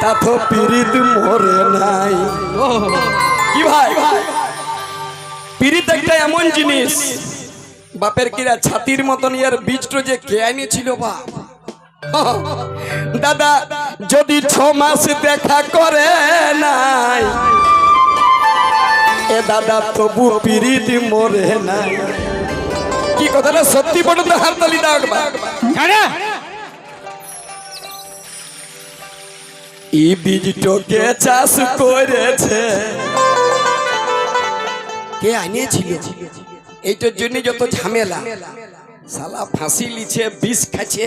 তা তো পীড়িত মরে নাই। কি ভাই? পীড়িত একটা এমন জিনিস, বাপের কিরা ছাতির মতন ইয়ার বীজটা যে কে আনিছিল বাপ দাদা, যদি ছ মাস দেখা করে নাই, এ দাদা তবু পীড়িত মরে নাই। কি কথাটা সত্যি বলো তো হাততালি দাও ই বীজটাকে চাষ করেছে। কে আনিয়েছিল? এইটার জন্য যত ঝামেলা। সালা ফাঁসি লিছে, বিষ খাচ্ছে।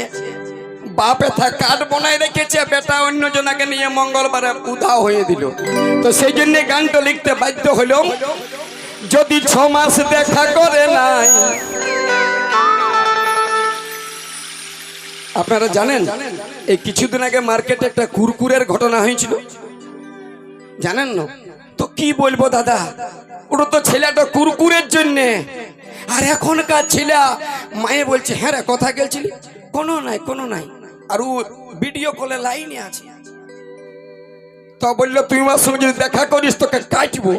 বাপ এথা কাঠ বনাই রেখেছে, বেটা অন্য জনাকে নিয়ে মঙ্গলবারে উধাও হয়ে দিল। তো সেই জন্য গানটা লিখতে বাধ্য হইলাম যদি ছ মাস দেখা করে নাই আপনারা জানেন, এই কিছুদিন আগে মার্কেটে একটা কুরকুরের ঘটনা হয়েছিল? জানেন না? তো কি বলব দাদা? ওটা তো ছেলেটা কুরকুরের জন্যে। আর এখনকার ছেলে, মায়ে বলছে হ্যাঁ রে, কথা গেলছিলি? কোনো নাই কোনো নাই। আর ও ভিডিও কলে লাইনে আছে। তো বলল, তুই আমার সঙ্গে যদি দেখা করিস, তোকে কাটবো।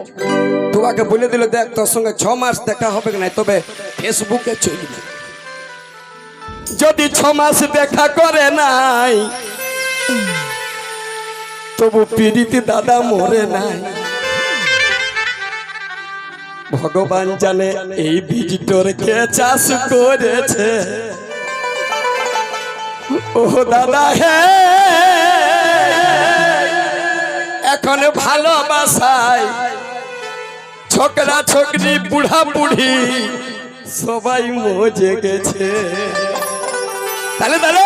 তোমাকে বলে দিল, দেখ, তোর সঙ্গে ছ মাস দেখা হবে না? তবে ফেসবুকে চলবে যদি ছ মাস দেখা করে নাই, তবু পীড়িত দাদা মরে নাই। ভগবান জানে এই বীজটোর কে চাষ করেছে। ও দাদা, হে! এখন ভালোবাসায় ছোকরা, ছোকরি, বুড়া, বুড়ি সবাই মজে গেছে। তাহলে তাহলে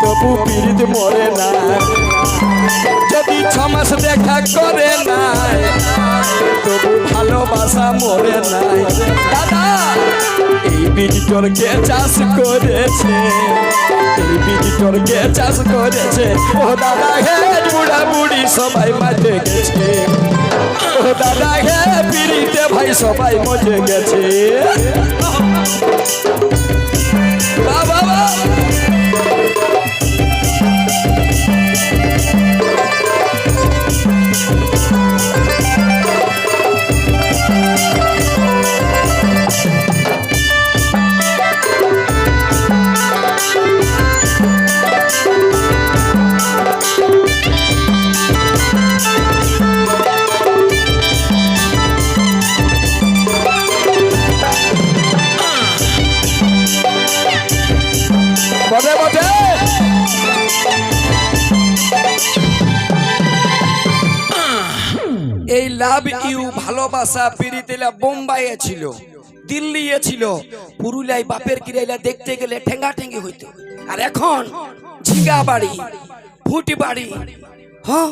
তবু পীড়িত মরে না। যদি ছ মাস দেখা করে না তবু ভালোবাসা মরে নাই। দাদা, এই বীজটোর কে চাষ করেছে, এই বীজটোর কে চাষ করেছে। ও দাদা, হে বুড়া বুড়ি, সবাই মাঠে গেছে। ও দাদা, হে পিড়িতে ভাই, সবাই মজে গেছে। বটে বটে এই লাভ ইউ ভালোবাসা পিরিতেলা বোম্বাইয়ে ছিল, দিল্লিয়ে ছিল, পুরুলিয়ায় বাপের কিরাইলা দেখতে গেলে ঠেঙ্গা ঠেঙ্গি হইতো। আর এখন ঝিঙ্গা বাড়ি, ফুটি বাড়ি হ্যাঁ?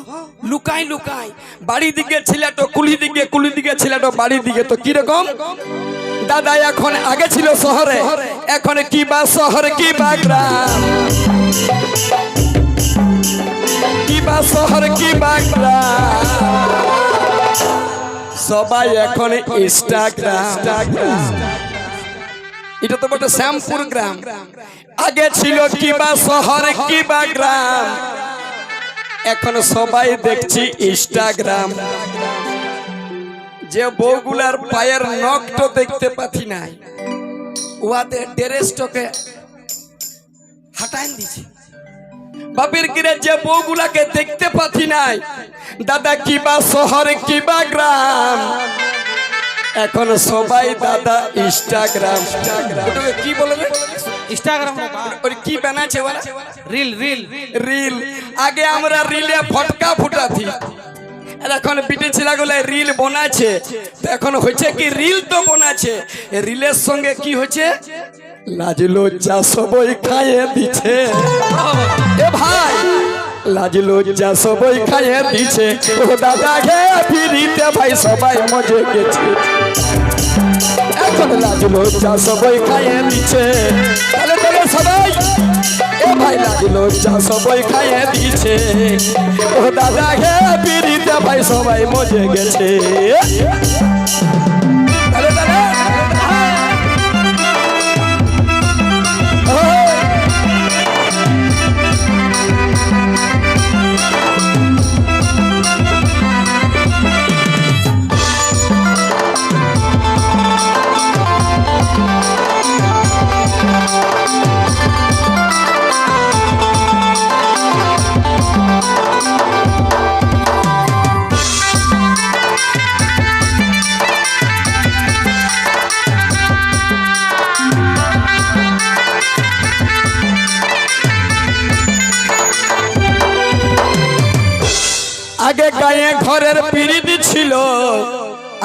লুকাই লুকাই বাড়ি দিকে ছেলেটো কুলি দিকে কুলি দিকে ছেলেটো বাড়ি দিকে, তো কীরকম? দাদা এখন আগে ছিল শহরে, এখন কি বা শহরে, কি বা গ্রাম? কি বা শহর, কি বা গ্রাম? সবাই এখন ইনস্টাগ্রাম এটা তো বটে শ্যামপুর গ্রাম। আগে ছিল কি বা শহর, কি বা গ্রাম? এখন সবাই দেখছি ইনস্টাগ্রাম যে বউগুলার পায়ের নখটো দেখতে পাচ্ছি নাই উহাদের ড্রেসটাকে হাটাইন দিছে। বাপের কিরে যে বউগুলাকে দেখতে পাচ্ছি নাই দাদা কিবা শহর কিবা গ্রাম। এখন সবাই দাদা ইনস্টাগ্রাম। ওটাকে কি বলে রে? ইনস্টাগ্রাম ওর কি বানাচ্ছে রিল রিল। রিল। আগে আমরা রিলে ফটকা ফুটাছি আর এখন বিটি ছেলেগুলো রিল বানাচ্ছে। তো এখন হচ্ছে কি রিল তো বানাচ্ছে। রিলের সঙ্গে কি হচ্ছে লাজ লজ্জা সবই খাইয়ে দিছে এ ভাই লাজ লজ্জা সবই খাইয়ে দিছে ও দাদা গে ফিরিতে ভাই সবাই মজে গেছে। এখন লাজ লজ্জা সবাই খাইয়ে দিচ্ছে তাহলে তাহলে সবাই ও ভাই লাজ লজ্জা সবাই খাইয়ে দিচ্ছে ও দাদা হে, পিড়িতে ভাই সবাই মজে গেছে।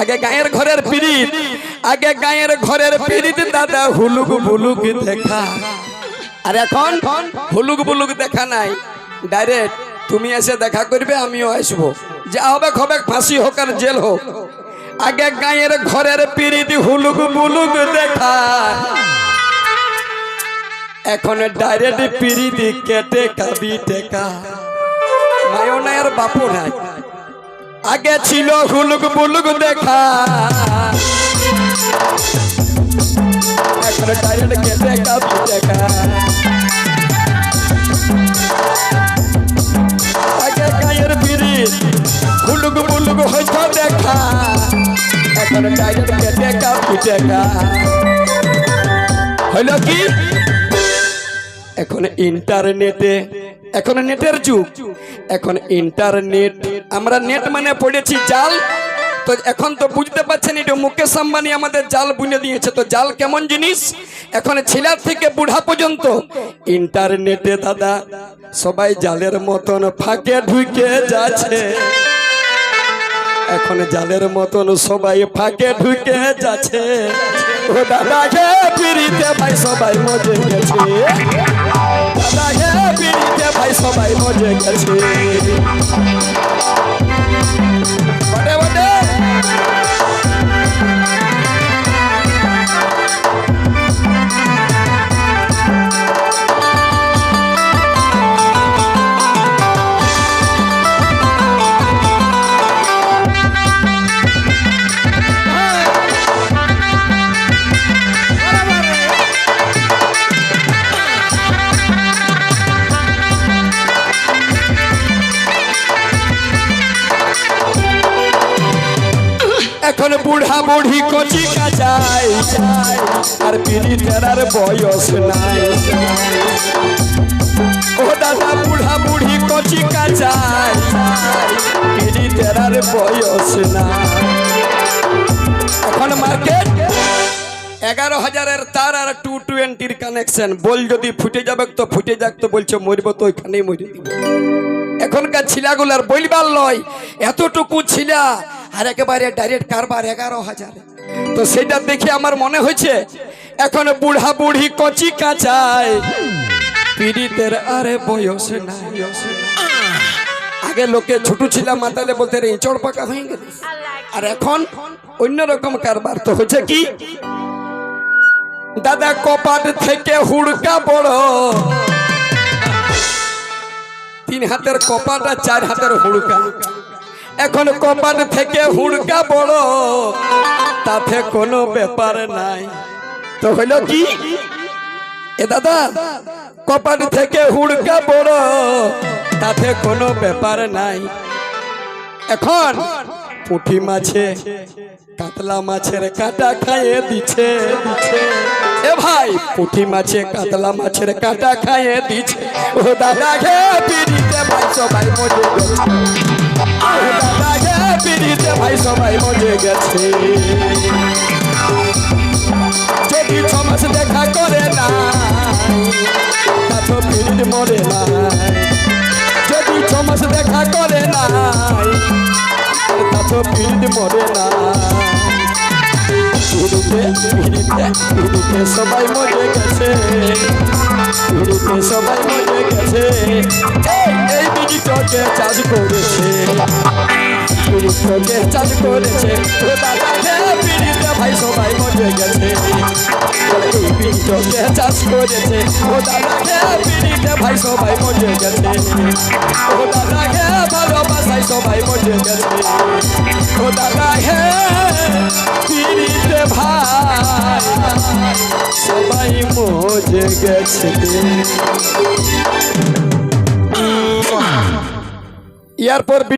আগে গায়ের ঘরের পিড়িত। আগে গায়ের ঘরের পিড়িত দাদা হুলুক বুলুক দেখা। আর এখন হুলুক বুলুক দেখা নাই। ডাইরেক্ট তুমি এসে দেখা করবে, আমিও আসব। যা হবে হবে ফাঁসি হোক আর জেল হোক। আগে গায়ের ঘরের পিড়িত হুলুক বুলুক দেখা। এখন ডাইরেক্ট পিড়িতি কেটে কাবি টেকা। আর বাপু নাই। আগে ছিল হুলুক বুলুক দেখা। এখন কাবি টেকা আগে হুলুক দেখা। এখন কি? এখন ইন্টারনেটে, এখন নেটের যুগ। এখন ইন্টারনেট আমরা নেট মানে পড়েছি জাল। তো এখন তো বুঝতে পারছেন এটা মুকেশ আম্বানি আমাদের জাল বুনে দিয়েছে। তো জাল কেমন জিনিস? এখন ছেলের থেকে বুড়া পর্যন্ত। ইন্টারনেটে দাদা, সবাই জালের মতন ফাঁকে ঢুকে যাচ্ছে। এখন জালের মতন সবাই ফাঁকে ঢুকে যাচ্ছে। ও দাদা গে পিড়িতে ভাই, সবাই মজে গেছে। দাদা গে পিড়িতে ভাই, সবাই মজে গেছে। বুড়া বুড়ি কচি কাজাই আর পিড়ি তেরার বয়স নাই। ও দাদা বুড়া বুড়ি কচি কাজাই পিড়ি তেরার বয়স নাই। এখন মার্কেট। এগারো হাজারের তার আর টু টোয়েন্টির কানেকশন। বল যদি ফুটে যাবে তো ফুটে যাক তো বলছে, মরবো তো ওইখানেই মরি এখনকার ছিলাগুলার বলবার লয় এতটুকু ছিলা আর একেবারে ডাইরেক্ট কারবার এগারো হাজার। তো সেটা দেখে আমার মনে হয়েছে, এখন বুড়া বুড়ি কচি কাঁচায়, পীড়িতের আরে বয়স আগে লোকে ছোট ছিলাম মাতালে বলতে রে চড় পাকা হয়ে গেল। আর এখন অন্যরকম কারবার তো হচ্ছে কি? দাদা কপাট থেকে হুড়কা বড়। তিন হাতের কপাট চার হাতের হুড়কা। এখন কপাট থেকে হুড়কা বড় তাতে কোনো ব্যাপার নাই। তো হইল কি? এ দাদা কপাট থেকে হুড়কা বড় তাতে কোনো ব্যাপার নাই। এখন পুঁটি মাছে, কাতলা মাছের কাটা খাইয়ে দিছে। এ ভাই, পুঁটি মাছে, কাতলা মাছের কাটা খাইয়ে দিছে ও দাদা গে পিড়িতে ভাই, সবাই মজে সবাই মজে গেছে। যদি ছ মাস দেখা করে না পিড়িত মরে না। যদি ছ মাস দেখা করে নাই তা তো পিড়িত মরে না। পিড়িতে পিড়িতে পিড়িতে সবাই মজে গেছে। পিড়িতে সবাই মজে গেছে। এই এই পিড়িতকে চাষ করেছে। পিড়িতকে চাষ করেছে ও দাদা হে পিড়িতে ভাই সবাই মজে গেছে বলে চাষ করেছে ও দাদা হে ভাই সবাই মজে গেছে ও দাদা হে ভালোবাসায় সবাই মজে গেছে ও দাদা হে পিড়িতে ভাই সবাই মজে গেছে ইয়ার পর